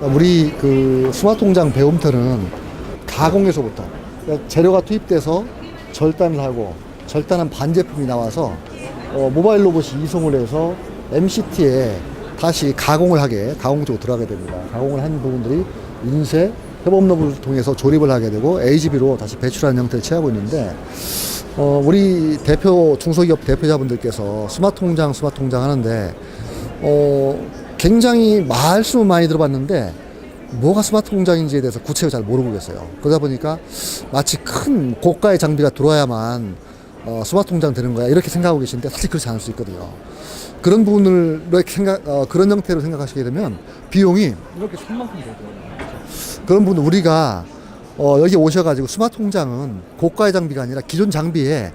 우리 그 스마트 통장 배움터는 가공에서부터 그러니까 재료가 투입돼서 절단을 하고 절단한 반제품이 나와서 어, 모바일 로봇이 이송을 해서 MCT에 다시 가공을 하게 가공 쪽으로 들어가게 됩니다. 가공을 한 부분들이 인쇄 협업업을 통해서 조립을 하게 되고 AGB로 다시 배출하는 형태를 취하고 있는데 어, 우리 대표 중소기업 대표자분들께서 스마트 통장 스마트 통장 하는데 어, 굉장히 말씀은 많이 들어봤는데 뭐가 스마트 공장인지에 대해서 구체적으로 잘 모르고 계세요. 그러다 보니까 마치 큰 고가의 장비가 들어와야만 어, 스마트 공장 되는 거야 이렇게 생각하고 계신데 사실 그렇지 않을 수 있거든요. 그런 부분을 이렇게 생각 어, 그런 형태로 생각하시게 되면 비용이 이렇게 산만큼 되고요. 그런 부분 우리가 어, 여기 오셔가지고 스마트 통장은 고가의 장비가 아니라 기존 장비에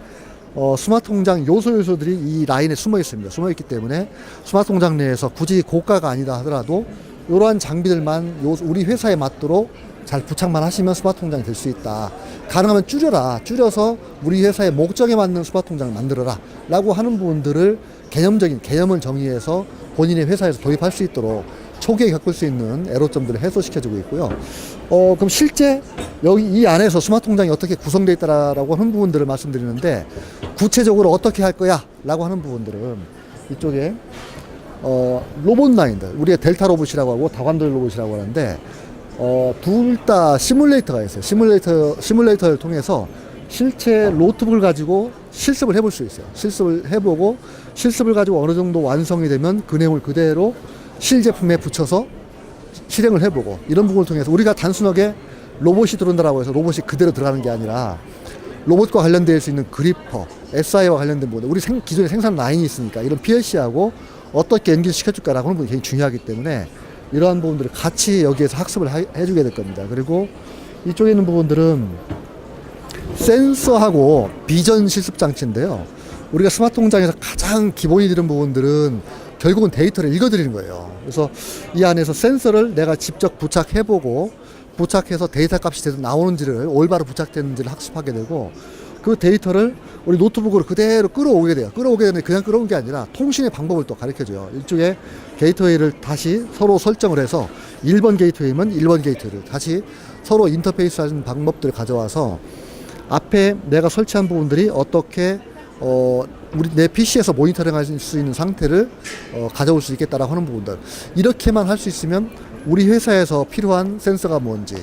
어, 스마트 통장 요소 요소들이 이 라인에 숨어 있습니다. 숨어 있기 때문에 스마트 통장 내에서 굳이 고가가 아니다 하더라도 이러한 장비들만 요, 우리 회사에 맞도록 잘 부착만 하시면 스마트 통장이 될 수 있다. 가능하면 줄여라. 줄여서 우리 회사의 목적에 맞는 스마트 통장을 만들어라. 라고 하는 부분들을 개념적인 개념을 정의해서 본인의 회사에서 도입할 수 있도록 초기에 겪을 수 있는 애로점들을 해소시켜주고 있고요. 어, 그럼 실제 여기 이 안에서 스마트 통장이 어떻게 구성되어 있다라고 하는 부분들을 말씀드리는데 구체적으로 어떻게 할 거야? 라고 하는 부분들은 이쪽에 어, 로봇 라인들, 우리가 델타 로봇이라고 하고 다관절 로봇이라고 하는데 어, 둘 다 시뮬레이터가 있어요. 시뮬레이터, 시뮬레이터를 통해서 실제 노트북을 가지고 실습을 해볼 수 있어요. 실습을 해보고 실습을 가지고 어느 정도 완성이 되면 그 내용을 그대로 실제품에 붙여서 실행을 해보고 이런 부분을 통해서 우리가 단순하게 로봇이 들어온다라고 해서 로봇이 그대로 들어가는 게 아니라 로봇과 관련될 수 있는 그리퍼, SI와 관련된 부분, 우리 생, 기존에 생산 라인이 있으니까 이런 PLC하고 어떻게 연결 시켜줄까라고 하는 부분이 굉장히 중요하기 때문에 이러한 부분들을 같이 여기에서 학습을 하- 해주게 될 겁니다. 그리고 이쪽에 있는 부분들은 센서하고 비전 실습 장치인데요. 우리가 스마트 통장에서 가장 기본이 되는 부분들은 결국은 데이터를 읽어드리는 거예요. 그래서 이 안에서 센서를 내가 직접 부착해보고 부착해서 데이터 값이 제대로 나오는지를 올바로 부착되는지를 학습하게 되고 그 데이터를 우리 노트북으로 그대로 끌어오게 돼요. 끌어오게 되는데 그냥 끌어온 게 아니라 통신의 방법을 또 가르쳐 줘요. 일종의 게이트웨이를 다시 서로 설정을 해서 1번 게이트웨이면 1번 게이트웨이를 다시 서로 인터페이스 하는 방법들을 가져와서 앞에 내가 설치한 부분들이 어떻게 어 우리 내 PC에서 모니터링 할 수 있는 상태를 어, 가져올 수 있겠다라고 하는 부분들. 이렇게만 할 수 있으면 우리 회사에서 필요한 센서가 뭔지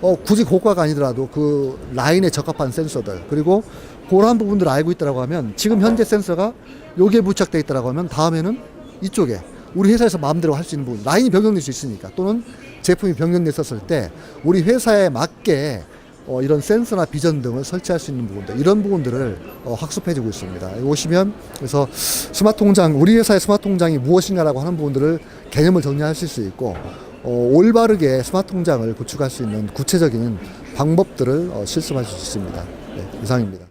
어 굳이 고가가 아니더라도 그 라인에 적합한 센서들 그리고 그러한 부분들을 알고 있다라고 하면 지금 현재 센서가 여기에 부착돼 있다라고 하면 다음에는 이쪽에 우리 회사에서 마음대로 할 수 있는 부분 라인이 변경될 수 있으니까 또는 제품이 변경됐었을 때 우리 회사에 맞게 어, 이런 센서나 비전 등을 설치할 수 있는 부분들 이런 부분들을 어, 학습해주고 있습니다. 오시면 그래서 스마트 통장 우리 회사의 스마트 통장이 무엇인가라고 하는 부분들을 개념을 정리하실 수 있고 어, 올바르게 스마트 통장을 구축할 수 있는 구체적인 방법들을 어, 실습하실 수 있습니다. 네, 이상입니다.